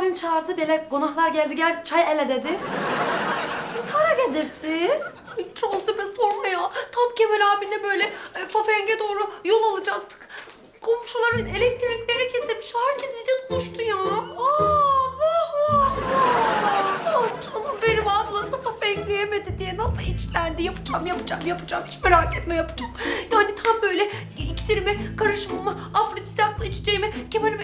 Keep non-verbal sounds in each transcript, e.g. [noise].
abim çağırdı. Böyle konaklar geldi gel çay ele dedi. Siz hara gelirsiniz? Ay Trolls'e sorma ya. Tam Kemal abine böyle e, Fafeng'e doğru yol alacaktık. Komşuların elektrikleri kesilmiş. Herkes bize doluştu ya. Aa, vah vah vah. Ah canım benim ablası Fafengleyemedi diye nasıl içlendi. Yapacağım, yapacağım, yapacağım. Hiç merak etme yapacağım. Yani tam böyle iksirimi, karışımımı, afrodizaklı içeceğimi Kemal'ime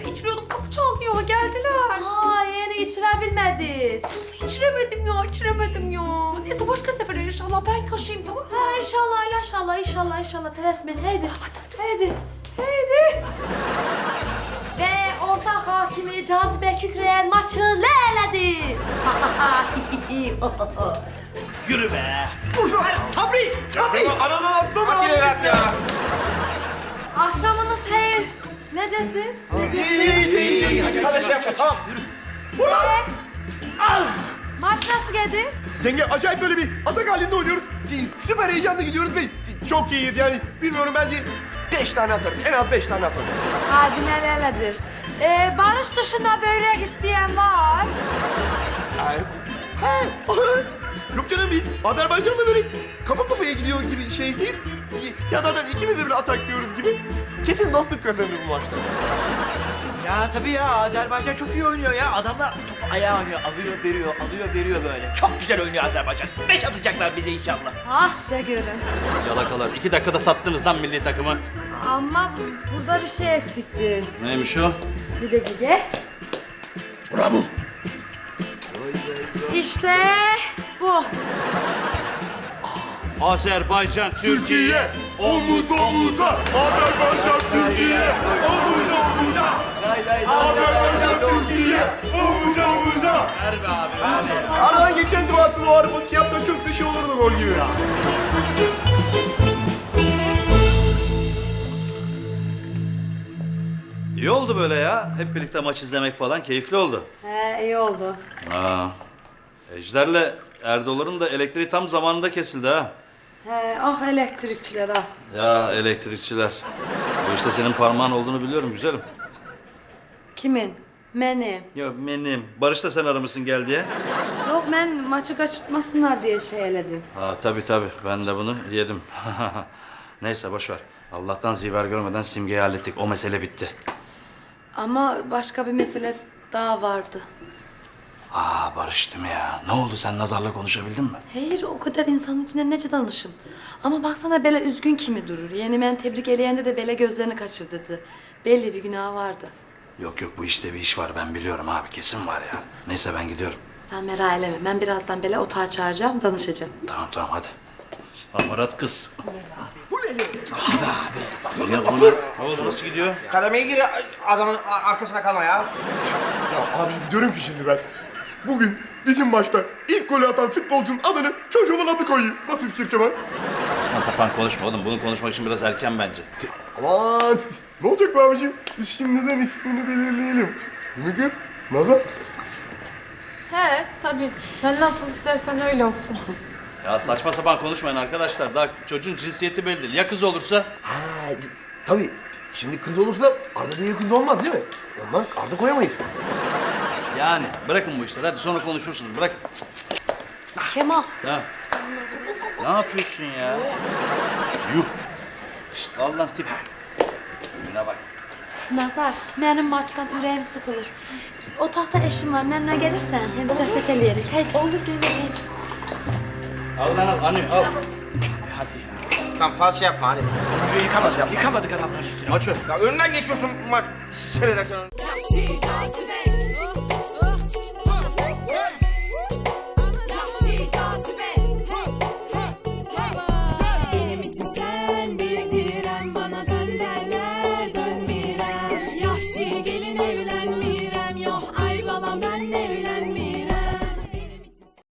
İçirebilmediniz. İçiremedim ya, içiremedim ya. Neyse başka sefere inşallah ben kaşıyım tamam mı? Ha inşallah inşallah inşallah inşallah teresmen haydi haydi haydi. Ve ortak hakimi cazibe kükreyen maçı leledi. [laughs] Yürü be. Sabri! Sabri! Aradan atlama! Makineleri at ya! Akşamınız hayır. Necesiz? Necesiz? İyi, iyi, iyi. Hadi, hadi şey yapma, tamam. Maç nasıl gelir? Yenge acayip böyle bir atak halinde oynuyoruz. Süper heyecanlı gidiyoruz ve çok iyiyiz yani. Bilmiyorum bence beş tane atarız. En az beş tane atarız. Hadi neleledir. Ee, barış dışında börek isteyen var. Ay, Ha, [laughs] Yok canım biz Azerbaycan'da böyle kafa kafaya gidiyor gibi şey değil. Ya zaten ikimiz de böyle ataklıyoruz gibi. Kesin dostluk kazanır bu maçta. Ya tabii ya Azerbaycan çok iyi oynuyor ya. Adamlar topu ayağa oynuyor. Alıyor veriyor, alıyor veriyor böyle. Çok güzel oynuyor Azerbaycan. Beş atacaklar bize inşallah. Ah de görün. Yalakalar. iki dakikada sattınız lan milli takımı. Ama bu- burada bir şey eksikti. Neymiş o? Bir dakika. Bravo. İşte bu. Azerbaycan, Türkiye. omuz omuza. Azerbaycan Türkiye, omuz omuza. Türkiye, omuz omuza. Ver be abi. Aradan geçen duarsız o arabası şey yapsan çok şey olurdu gol gibi. İyi oldu böyle ya. Hep birlikte maç izlemek falan keyifli oldu. He iyi oldu. Aa. Ejder'le Erdoğan'ın da elektriği tam zamanında kesildi ha. He ah elektrikçiler ah. Ya elektrikçiler. Bu işte senin parmağın olduğunu biliyorum güzelim. Kimin? Benim. Ya benim. Barış da sen aramışsın gel diye. Yok ben maçı kaçırtmasınlar diye şey eledim. Ha tabii tabii. Ben de bunu yedim. [laughs] Neyse boş ver. Allah'tan ziver görmeden simgeyi hallettik. O mesele bitti. Ama başka bir mesele daha vardı. Aa barıştım ya. Ne oldu sen nazarla konuşabildin mi? Hayır o kadar insanın içinde nece danışım. Ama baksana Bela üzgün kimi durur. Yani ben tebrik eleyende de Bela gözlerini kaçırdırdı. Belli bir günah vardı. Yok yok bu işte bir iş var ben biliyorum abi kesin var ya. Neyse ben gidiyorum. Sen merak etme. Ben birazdan Bela otağa çağıracağım, danışacağım. Tamam tamam hadi. Hamarat kız. Bu ne? Abi abi. Ya ne oldu nasıl gidiyor? Kademeye gir adamın arkasına kalma ya. Ya abiciğim diyorum ki şimdi ben bugün bizim maçta ilk golü atan futbolcunun adını çocuğumun adı koyayım. Nasıl fikir Kemal? Saçma sapan konuşma oğlum. Bunu konuşmak için biraz erken bence. Aman ne olacak be abiciğim? Biz şimdiden ismini belirleyelim. Değil mi kız? Nazar? He tabii. Sen nasıl istersen öyle olsun. Ya saçma sapan konuşmayın arkadaşlar. Daha çocuğun cinsiyeti belli değil. Ya kız olursa? Ha tabii. Şimdi kız olursa Arda diye kız olmaz değil mi? Ondan Arda koyamayız. Yani bırakın bu işleri. Hadi sonra konuşursunuz. Bırak. Kemal. Ha. Ne yapıyorsun ya? Yuh. Şşt, al lan tip. Yine bak. Nazar, benim maçtan yüreğim sıkılır. Otaqda eşim var, mənimlə gelirsen hem sohbet eləyərik. Hadi. Olur, hadi. Al lan al. Anı al. Tamam fazla şey yapma hadi. Yürü yıkamadık, yıkamadık adamların üstüne. Maço. Ya önünden geçiyorsun bak seyrederken. Cazibe